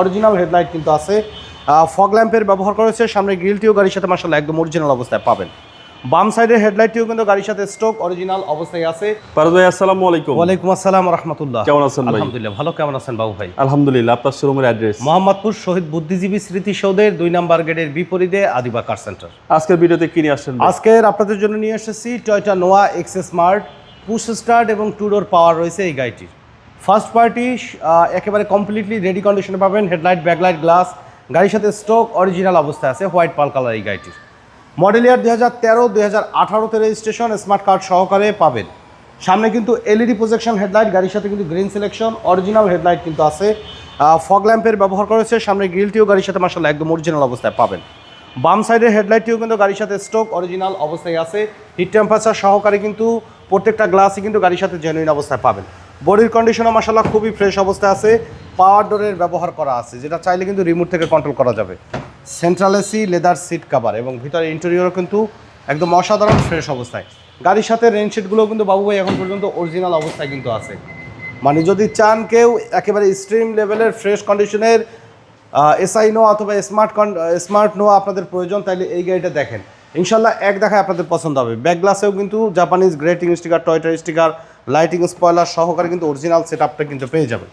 Original headlight কিন্তু আছে। Fog ল্যাম্পের ব্যবহার করেছে সামনে গ্রিলটিও গাড়ির সাথে মাসাল্লাহ একদম অরিজিনাল অবস্থায় পাবেন। বাম সাইডের হেডলাইটটিও কিন্তু গাড়ির সাথে স্টক অরিজিনাল অবস্থায় আছে। পারদ ভাই আসসালামু আলাইকুম। ওয়ালাইকুম আসসালাম রহমতুল্লাহ। কেমন আছেন ভাই? আলহামদুলিল্লাহ ভালো। কেমন আছেন বাবু ভাই? আলহামদুলিল্লাহ আপনার শোরুমের অ্যাড্রেস মোহাম্মদপুর শহীদ বুদ্ধিজীবী স্মৃতি সৌধের দুই নাম্বার গেটের বিপরীতে আদিবা কার সেন্টার আজকের ভিডিওতে কি নিয়ে আসছেন? আজকের আপনাদের জন্য নিয়ে এসেছি Toyota Noah X smart push start এবং টু ডোর পাওয়ার রয়েছে এই গাড়িটির। ফার্স্ট পার্টি একেবারে কমপ্লিটলি রেডি কন্ডিশনে পাবেন হেডলাইট ব্যাকলাইট গ্লাস গাড়ির সাথে স্টক অরিজিনাল অবস্থায় আছে হোয়াইট পাল কালার এই গাড়িটির। মডেল ইয়ার দু হাজার তেরো, দুই হাজার আঠারোতে রেজিস্ট্রেশন স্মার্ট কার্ড সহকারে পাবেন। সামনে কিন্তু এলইডি প্রজেকশন হেডলাইট গাড়ির সাথে কিন্তু গ্রিন সিলেকশন অরিজিনাল হেডলাইট কিন্তু আছে। ফগ ল্যাম্পের ব্যবহার করেছে সামনে গ্রিলটিও গাড়ির সাথে মাসাল্লাহ একদম অরিজিনাল অবস্থায় পাবেন। বাম সাইডের হেডলাইটটিও কিন্তু গাড়ির সাথে স্টক অরিজিনাল অবস্থায় আছে। হিট টেম্পারেচার সহকারে কিন্তু প্রত্যেকটা গ্লাসই কিন্তু গাড়ির সাথে জেনুইন অবস্থায় পাবেন। বডির কন্ডিশনও মাসাল্লাহ খুবই ফ্রেশ অবস্থায় আছে। পাওয়ার ডোরের ব্যবহার করা আছে, যেটা চাইলে কিন্তু রিমোট থেকে কন্ট্রোল করা যাবে। Central AC leather seat cover এবং ভিতরে ইন্টেরিয়রও কিন্তু একদম অসাধারণ ফ্রেশ অবস্থায়। গাড়ির সাথে রেন শিটগুলো কিন্তু বাবু ভাই এখন পর্যন্ত অরিজিনাল অবস্থায় কিন্তু আছে। মানে যদি চান কেউ একেবারে স্ট্রিম লেভেলের ফ্রেশ কন্ডিশনের এসআই নো অথবা স্মার্ট স্মার্ট নো আপনাদের প্রয়োজন, তাইলে এই গাড়িটা দেখেন। ইনশাল্লাহ এক দেখায় আপনাদের পছন্দ হবে। ব্যাক গ্লাসেও কিন্তু জাপানিজ গ্রেটিং স্টিকার টয়টার স্টিকার, লাইটিং স্পয়লার সহকারে কিন্তু অরিজিনাল সেট আপটা কিন্তু পেয়ে যাবেন।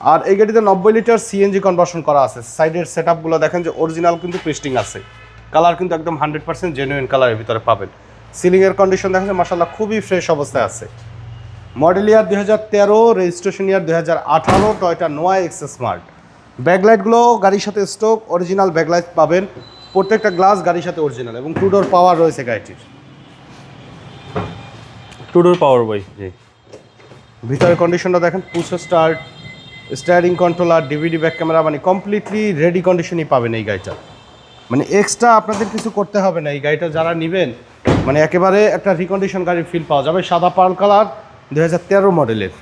আর এই গাড়িতে নব্বই লিটার সিএনজি কনভার্সন করা আছে। সাইডের সেট আপগুলো দেখেন যে অরিজিনাল কিন্তু পেস্টিং আছে। কালার কিন্তু একদম হান্ড্রেড পার্সেন্ট জেনুইন কালারের ভিতরে পাবেন। সিলিংয়ের কন্ডিশন দেখেন যে মাসাল্লাহ খুবই ফ্রেশ অবস্থায় আছে। মডেল ইয়ার দুই হাজার তেরো রেজিস্ট্রেশন ইয়ার দুই হাজার আঠারো টয়টা নোয়া এক্স স্মার্ট ব্যাকলাইটগুলো গাড়ির সাথে স্টক অরিজিনাল ব্যাকলাইট পাবেন। প্রত্যেকটা গ্লাস গাড়ির সাথে অরিজিনাল এবং টু ডোর পাওয়ার রয়েছে গাড়িটির। টুডোর পাওয়ার ভাই জি। ভিতরের কন্ডিশনটা দেখেন push start steering controller DVD back camera মানে কমপ্লিটলি রেডি কন্ডিশনই পাবেন এই গাড়িটা। মানে এক্সট্রা আপনাদের কিছু করতে হবে না এই গাড়িটা যারা নেবেন মানে একেবারে একটা রিকন্ডিশন গাড়ির ফিল পাওয়া যাবে সাদা পাল কালার দু হাজার তেরো মডেলের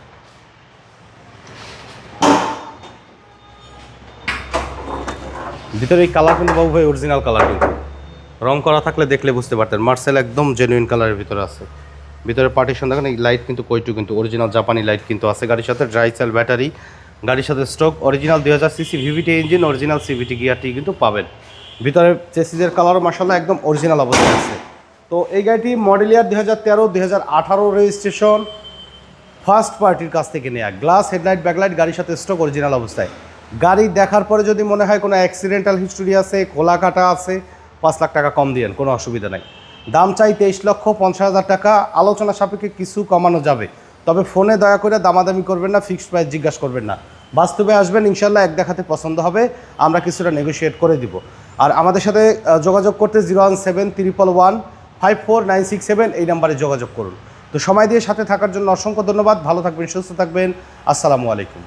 ভিতরে এই কালার কিন্তু বাবু ভাই অরিজিনাল কালার কিন্তু। রং করা থাকলে দেখলে বুঝতে পারতেন। মার্সেল একদম জেনুইন কালারের ভিতরে আছে। ভিতরে পার্টিশন দেখেন, এই লাইট কিন্তু কইটু কিন্তু অরিজিনাল জাপানি লাইট কিন্তু আছে গাড়ির সাথে। ড্রাই সেল ব্যাটারি গাড়ির সাথে স্টক অরিজিনাল দুই হাজার CC VVT engine original CVT গিয়ারটি কিন্তু পাবেন। ভিতরে চেসিজের কালারও মাসাল্লাহ একদম অরিজিনাল অবস্থায় আছে। তো এই গাড়িটি মডেল ইয়ার দুই হাজার তেরো, দুই হাজার আঠারো রেজিস্ট্রেশন ফার্স্ট পার্টির কাছ থেকে নেওয়া গ্লাস হেডলাইট ব্যাকলাইট গাড়ির সাথে স্টক অরিজিনাল অবস্থায়। গাড়ি দেখার পরে যদি মনে হয় কোনো অ্যাক্সিডেন্টাল হিস্টোরি আছে খোলা কাটা আছে, পাঁচ লাখ টাকা কম দিয়েন, কোনো অসুবিধা নাই। দাম চাই তেইশ লক্ষ পঞ্চাশ হাজার টাকা, আলোচনা সাপেক্ষে কিছু কমানো যাবে। তবে ফোনে দয়া করে দামাদামি করবেন না ফিক্সড প্রাইস জিজ্ঞাসা করবেন না। বাস্তবে আসবেন, ইনশাল্লাহ এক দেখাতে পছন্দ হবে, আমরা কিছুটা নেগোশিয়েট করে দিব। আর আমাদের সাথে যোগাযোগ করতে zero one seven triple one five four nine six seven এই নাম্বারে যোগাযোগ করুন। তো সময় দিয়ে সাথে থাকার জন্য অসংখ্য ধন্যবাদ, ভালো থাকবেন, সুস্থ থাকবেন, আসসালামু আলাইকুম।